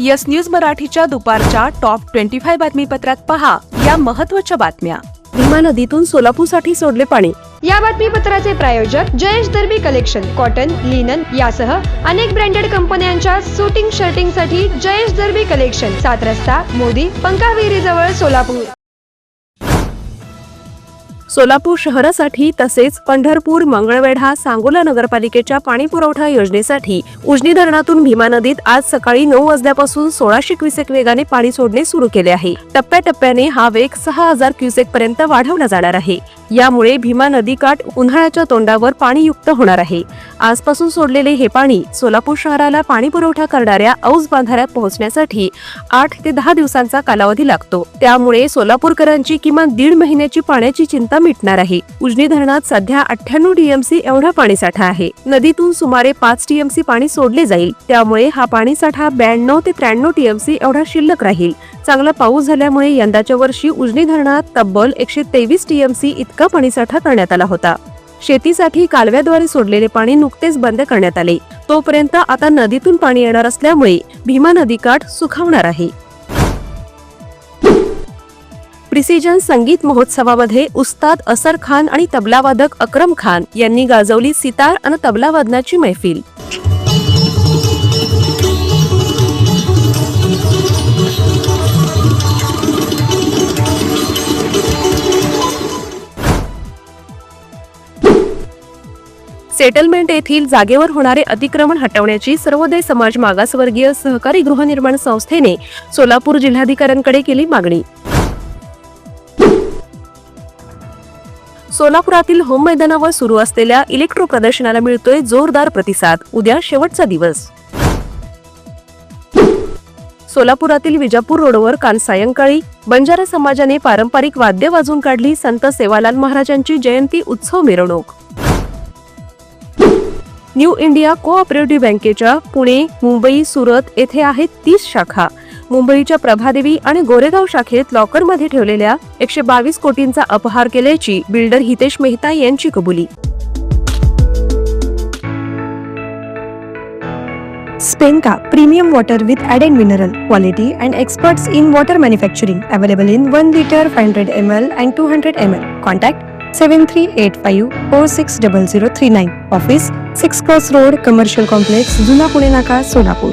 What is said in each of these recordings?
Yes news मराठीच्या दुपारच्या top twenty five बातमीपत्रात पहा या महत्त्वाच्या बातम्या. भीमा नदीतून सोलापूरसाठी सोडले पाणी. या बातमीपत्राचे प्रायोजक Jayesh Darbi collection cotton linen यासह अनेक ब्रँडेड कंपन्यांच्या शूटिंग शर्टिंगसाठी जयेश दर्बी कलेक्शन सात रस्ता मोदी पंकाविहिरी जवळ सोलापूर. सोलापूर शहरासाठी तसेच पंढरपूर मंगळवेढा सांगोला नगरपालिकेच्या पाणी पुरवठा योजनेसाठी उजनी धरणातून भीमा नदीत आज सकाळी नऊ वाजल्यापासून सोळाशे क्युसेक वेगाने पाणी सोडणे सुरू केले आहे. टप्प्याटप्प्याने हा वेग सहा हजार क्युसेक पर्यंत वाढवला जाणार आहे. यामुळे भीमा नदीकाठ उन्हाळ्याच्या तोंडावर पाणीयुक्त होणार आहे. आजपासून सोडलेले हे पाणी सोलापूर शहराला पाणी पुरवठा करणाऱ्या औस बांधाऱ्यात पोहोचण्यासाठी आठ ते दहा दिवसांचा कालावधी लागतो. त्यामुळे सोलापूरकरांची किमान दीड महिन्याची पाण्याची चिंता मिटणार आहे. उजनी धरणात सध्या अठ्ठ्याण्णव टीएमसी एवढा पाणीसाठा आहे. नदीतून सुमारे पाच टीएमसी पाणी सोडले जाईल. त्यामुळे हा पाणीसाठा ब्याण्णव ते त्र्याण्णव टीएमसी एवढा शिल्लक राहील. चांगला पाऊस झाल्यामुळे यंदाच्या वर्षी उजनी धरणात तब्बल एकशे तेवीस टीएमसी इतका पाणीसाठा करण्यात आला होता. शेतीसाठी कालव्याद्वारे सोडलेले पाणी नुकतेच बंद करण्यात आले. तोपर्यंत आता नदीतून पाणी येणार असल्यामुळे भीमा नदीकाठ सुखावणार आहे. प्रिसिजन संगीत महोत्सवामध्ये उस्ताद असर खान आणि तबलावादक अक्रम खान यांनी गाजवली सितार आणि तबलावादनाची मैफिल. सेटलमेंट येथील जागेवर होणारे अतिक्रमण हटवण्याची सर्वोदय समाज मागासवर्गीय सहकारी गृहनिर्माण संस्थेने सोलापूर जिल्हाधिकाऱ्यांकडे केली मागणी. सोलापुरातील होम मैदानावर सुरू असलेल्या इलेक्ट्रो प्रदर्शनाला मिळतोय जोरदार प्रतिसाद. उद्या शेवटचा दिवस. सोलापुरातील विजापूर रोडवर काल सायंकाळी बंजारा समाजाने पारंपरिक वाद्य वाजून काढली संत सेवालाल महाराजांची जयंती उत्सव मिरवणूक. न्यू इंडिया कोऑपरेटिव्ह बँकेच्या पुणे मुंबई सुरत येथे आहेत तीस शाखा. मुंबईच्या प्रभादेवी आणि गोरेगाव शाखेत लॉकरमध्ये ठेवलेल्या एकशे बावीस कोटींचा अपहार केल्याची बिल्डर हितेश मेहता यांची कबुली. स्पेनका premium water with added mineral quality and experts in water manufacturing available in one litre five hundred M L and two hundred M L. Contact seven three eight five four six double zero three nine. Office six cross road commercial complex जुना पुणे नाका सोलापूर.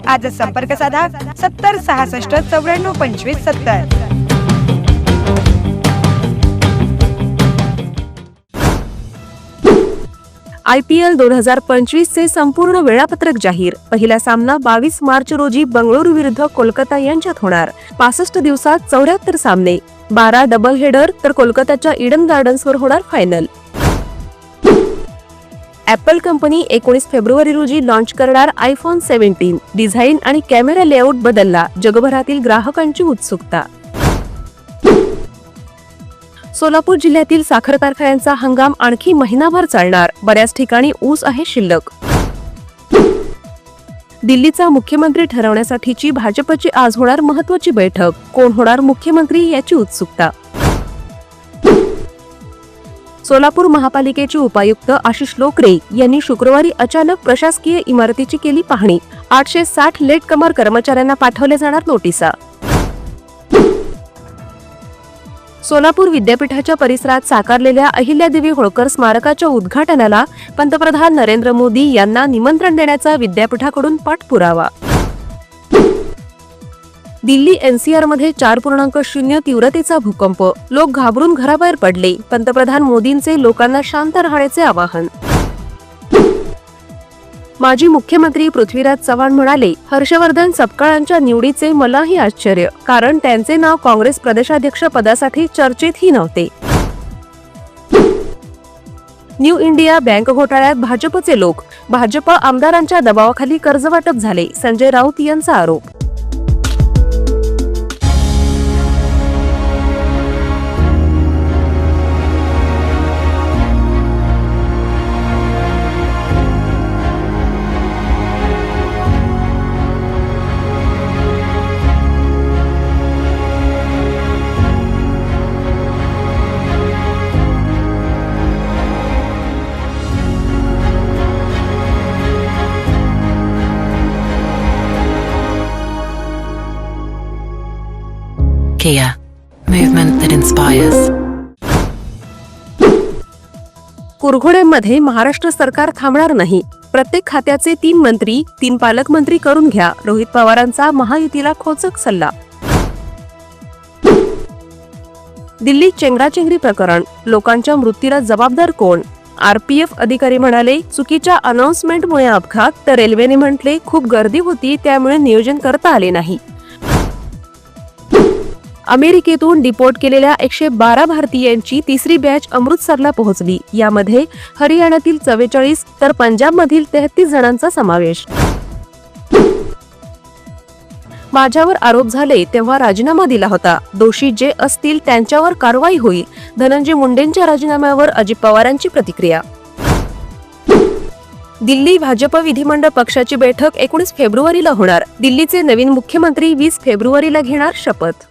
आजच संपर्क साधा सत्तर सहासष्ट चौऱ्याण्णव पंचवीस सत्तर. आय पी एल दोन हजार पंचवीस चे संपूर्ण वेळापत्रक जाहीर. पहिला सामना बावीस मार्च रोजी बंगळुरू विरुद्ध कोलकाता यांच्यात होणार. पासष्ट दिवसात चौऱ्याहत्तर सामने. बारा डबल हेडर तर कोलकाताच्या इडन गार्डन्सवर होणार फायनल ऍपल कंपनी एकोणीस फेब्रुवारी रोजी लॉन्च करणार आयफोन सेव्हन्टीन डिझाईन आणि कॅमेरा लेआउट बदलला. जगभरातील ग्राहकांची उत्सुकता. सोलापूर जिल्ह्यातील साखर कारखान्यांचा हंगाम आणखी महिनाभर चालणार. बऱ्याच ठिकाणी ऊस आहे शिल्लक. दिल्लीचा मुख्यमंत्री ठरवण्यासाठीची भाजपची आज होणार महत्वाची बैठक. कोण होणार मुख्यमंत्री याची उत्सुकता. सोलापूर महापालिकेचे उपायुक्त आशिष लोकरे यांनी शुक्रवारी अचानक प्रशासकीय इमारतीची केली पाहणी. आठशे साठ लेट कमार कर्मचाऱ्यांना पाठवल्या जाणार नोटिसा. सोलापूर विद्यापीठाच्या परिसरात साकारलेल्या अहिल्यादेवी होळकर स्मारकाच्या उद्घाटनाला पंतप्रधान नरेंद्र मोदी यांना निमंत्रण देण्याचा विद्यापीठाकडून पाठपुरावा. दिल्ली एनसीआरमध्ये चार पूर्णांक शून्य तीव्रतेचा भूकंप. लोक घाबरून घराबाहेर पडले. पंतप्रधान मोदींचे लोकांना शांत राहण्याचे आवाहन. माजी मुख्यमंत्री पृथ्वीराज चव्हाण म्हणाले हर्षवर्धन सपकाळांच्या निवडीचे मलाही आश्चर्य. कारण त्यांचे नाव काँग्रेस प्रदेशाध्यक्ष पदासाठी चर्चेतही नव्हते. न्यू इंडिया बँक घोटाळ्यात भाजपचे लोक. भाजप आमदारांच्या दबावाखाली कर्जवाटप झाले. संजय राऊत यांचा आरोप. Kia, movement that inspires. कुरघोड्यांमध्ये Maharashtra सरकार थांबणार नाही. प्रत्येक खात्याचे तीन मंत्री तीन पालकमंत्री करून घ्या. रोहित पवारांचा महायुतीला खोचक सल्ला. दिल्ली चेंगराचेंगरी प्रकरण. लोकांच्या मृत्यूला जबाबदार कोण? आरपीएफ अधिकारी म्हणाले चुकीच्या अनाउन्समेंटमुळे अपघात. तर रेल्वेने म्हटले खूप गर्दी होती त्यामुळे नियोजन करता आले नाही. अमेरिकेतून डिपोर्ट केलेल्या एकशे बारा भारतीयांची तिसरी बॅच अमृतसरला पोहोचली. यामध्ये हरियाणातील चव्वेचाळीस तर पंजाबमधील तेहतीस जणांचा समावेश. माझ्यावर आरोप झाले तेव्हा राजीनामा दिला होता. दोषी जे असतील त्यांच्यावर कारवाई होईल. धनंजय मुंडेंच्या राजीनाम्यावर अजित पवारांची प्रतिक्रिया. दिल्ली भाजप विधिमंडळ पक्षाची बैठक एकोणीस फेब्रुवारीला होणार. दिल्लीचे नवीन मुख्यमंत्री वीस फेब्रुवारीला घेणार शपथ.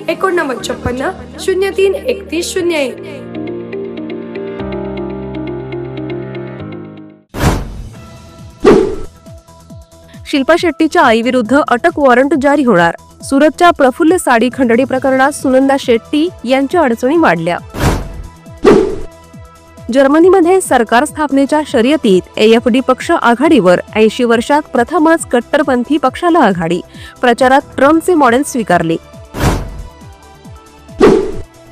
एकोणनव्वद छप्पन्न शून्य तीन एकतीस शून्य एक. शिल्पा शेट्टीच्या आईविरुद्ध अटक वॉरंट जारी होणार. सुरतच्या प्रफुल्ल साडी खंडणी प्रकरणात सुनंदा शेट्टी यांच्या अडचणी वाढल्या. जर्मनीमध्ये सरकार स्थापनेच्या शर्यतीत एएफडी पक्ष आघाडीवर ऐंशी वर्षात प्रथमच कट्टरपंथी पक्षाला आघाडी. प्रचारात ट्रम्पचे मॉडेल स्वीकारले.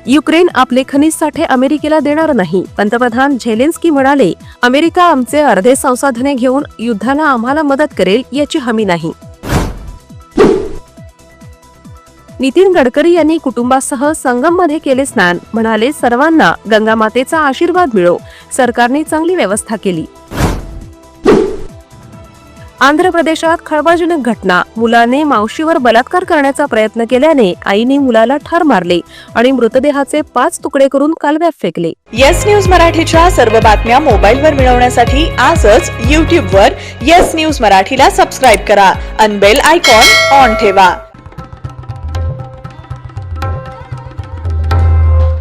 युक्रेन आपले खनिज साठे अमेरिकेला देणार नाही. पंतप्रधान झेलेन्स्की म्हणाले अमेरिका आमचे अर्धे संसाधने घेऊन युद्धाला आम्हाला मदत करेल याची हमी नाही. नितीन गडकरी यांनी कुटुंबासह संगममध्ये केले स्नान. म्हणाले सर्वांना गंगामातेचा आशीर्वाद मिळो. सरकारने चांगली व्यवस्था केली. आंध्र प्रदेशात खळबळजनक घटना. मुलाने मावशीवर बलात्कार करण्याचा प्रयत्न केल्याने आईने मुलाला ठार मारले आणि मृतदेहाचे पाच तुकडे करून कालव्यात फेकले. येस न्यूज मराठीच्या सर्व बातम्या मोबाईलवर मिळवण्यासाठी आजच यूट्यूबवर येस न्यूज मराठीला सबस्क्राईब करा. अनबेल आयकॉन ऑन ठेवा.